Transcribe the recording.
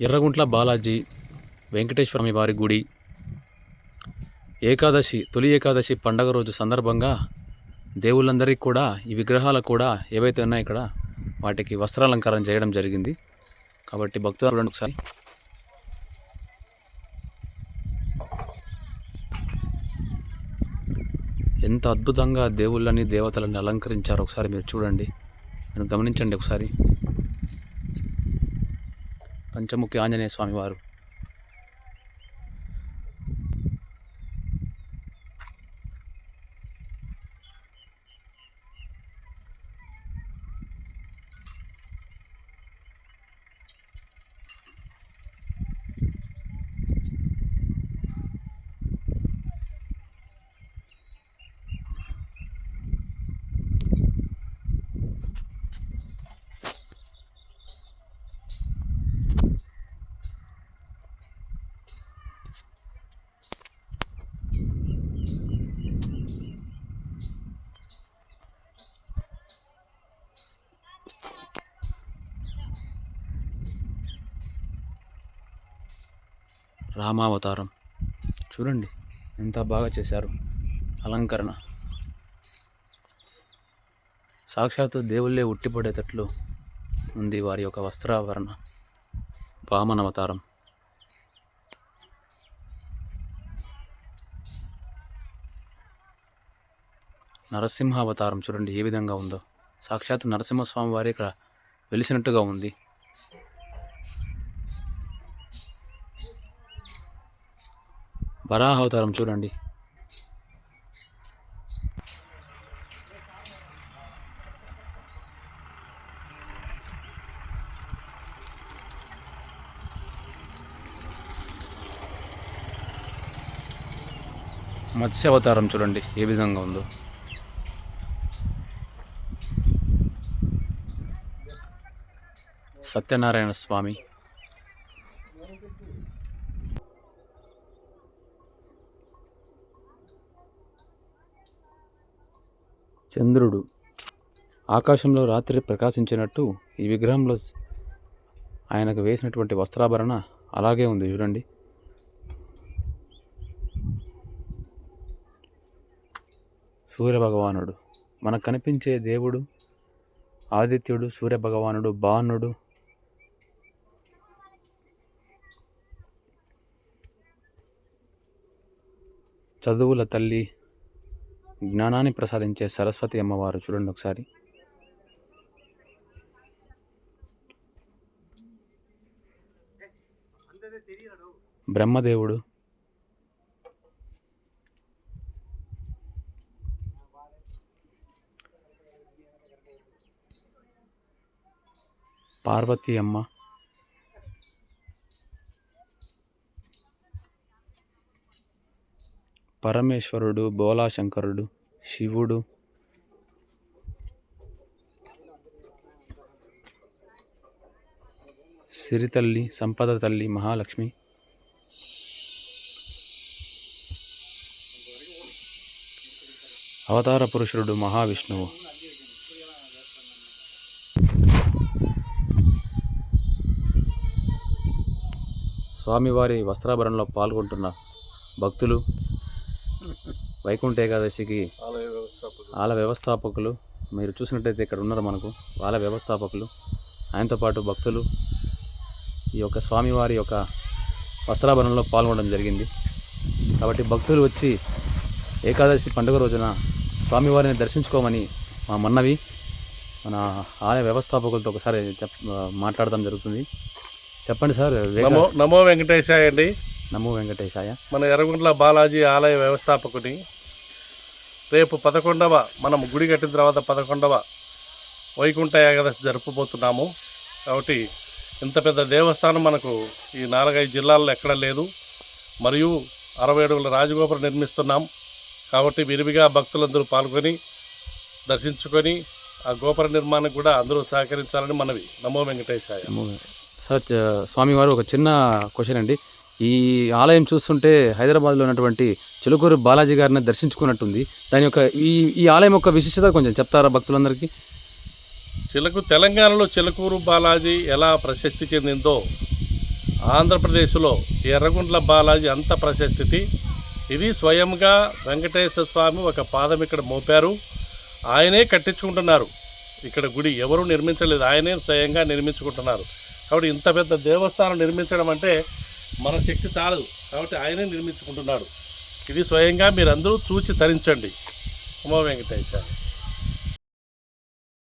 ఎర్రగుంట్ల బాలాజీ వెంకటేశ్వరమి వారి గుడి. ఏకాదశి తొలి ఏకాదశి పండగ రోజు సందర్భంగా దేవుళ్ళందరికీ కూడా ఈ విగ్రహాలకు కూడా ఏవైతే ఉన్నాయో ఇక్కడ వాటికి వస్త్రాలంకారం చేయడం జరిగింది. కాబట్టి భక్తులు చూడండి ఒకసారి. ఎంత అద్భుతంగా దేవుళ్ళని దేవతలని అలంకరించారో ఒకసారి మీరు చూడండి. మీరు గమనించండి ఒకసారి. పంచముఖి ఆంజనేయ స్వామి రామావతారం. చూడండి ఎంత బాగా చేశారు. అలంకరణ. సాక్షాత్తు దేవుళ్ళే ఉట్టిపడేటట్లు ఉంది వారి యొక్క వస్త్రావరణ. వామనవతారం. అవతారం నరసింహ అవతారం చూడండి ఏ విధంగా ఉందో. సాక్షాత్ నరసింహస్వామి వారి ఇక్కడ వెలిసినట్టుగా ఉంది. వరాహ అవతారం చూడండి. మత్స్య అవతారం చూడండి ఏ విధంగా ఉందో. సత్యనారాయణ స్వామి చంద్రుడు ఆకాశంలో రాత్రి ప్రకాశించినట్టు ఈ విగ్రహంలో ఆయనకు వేసినటువంటి వస్త్రాభరణ అలాగే ఉంది. చూడండి. సూర్యభగవానుడు. మనకు కనిపించే దేవుడు ఆదిత్యుడు సూర్యభగవానుడు బాణుడు చదువుల తల్లి జ్ఞానాన్ని ప్రసాదించే సరస్వతి అమ్మవారు చూడండి ఒకసారి. బ్రహ్మదేవుడు. పార్వతీ అమ్మ. పరమేశ్వరుడు బోలాశంకరుడు శివుడు. సిరితల్లి సంపద తల్లి మహాలక్ష్మి. అవతార పురుషుడు మహావిష్ణువు. స్వామివారి వస్త్రాభరణలో పాల్గొంటున్న భక్తులు వైకుంఠ ఏకాదశికి ఆల వ్యవస్థాపకులు. మీరు చూసినట్టయితే ఇక్కడ ఉన్నారు మనకు. వాళ్ళ వ్యవస్థాపకులు. ఆయనతో పాటు భక్తులు. ఈ యొక్క స్వామివారి యొక్క వస్త్రాభరణంలో పాల్గొనడం జరిగింది. కాబట్టి భక్తులు వచ్చి ఏకాదశి పండుగ రోజున స్వామివారిని దర్శించుకోమని మా మన్నవి మన ఆలయ వ్యవస్థాపకులతో ఒకసారి చెప్ మాట్లాడడం జరుగుతుంది. చెప్పండి సార్ నమో నమో వెంకటేశాయ అండి. నమో వెంకటేశాయ. మన ఎర్రగుంట్ల బాలాజీ ఆలయ వ్యవస్థాపకుని రేపు పదకొండవ మనం గుడి కట్టిన తర్వాత పదకొండవ వైకుంఠ ఏకాదశి జరుపుబోతున్నాము. కాబట్టి ఇంత పెద్ద దేవస్థానం మనకు ఈ నాలుగైదు జిల్లాల్లో ఎక్కడ లేదు. మరియు అరవై అడుగుల రాజగోపురం నిర్మిస్తున్నాం. కాబట్టి విరివిగా భక్తులందరూ పాల్గొని దర్శించుకొని ఆ గోపుర నిర్మాణం కూడా అందరూ సహకరించాలని మనవి. నమో వెంకటేశాయ. సార్ స్వామివారు ఒక చిన్న క్వశ్చన్ అండి. ఈ ఆలయం చూస్తుంటే హైదరాబాద్లో ఉన్నటువంటి చిలుకూరు బాలాజీ గారిని దర్శించుకున్నట్టుంది. దాని యొక్క ఈ ఈ ఆలయం యొక్క విశిష్టత కొంచెం చెప్తారా భక్తులందరికీ? చిలకు తెలంగాణలో చిలకూరు బాలాజీ ఎలా ప్రసిద్ధి చెందిందో ఆంధ్రప్రదేశ్లో ఎర్రగుంట్ల బాలాజీ అంత ప్రశస్తి ఇది స్వయంగా వెంకటేశ్వర స్వామి ఒక పాదం ఇక్కడ మోపారు. ఆయనే కట్టించుకుంటున్నారు. ఇక్కడ గుడి ఎవరు నిర్మించలేదు. ఆయనే స్వయంగా నిర్మించుకుంటున్నారు. కాబట్టి ఇంత పెద్ద దేవస్థానం నిర్మించడం అంటే మన శక్తి చాలదు కాబట్టి ఆయనే నిర్మించుకుంటున్నాడు. ఇది స్వయంగా మీరందరూ చూసి తరించండి. ఉమా వెంకటేశ్వర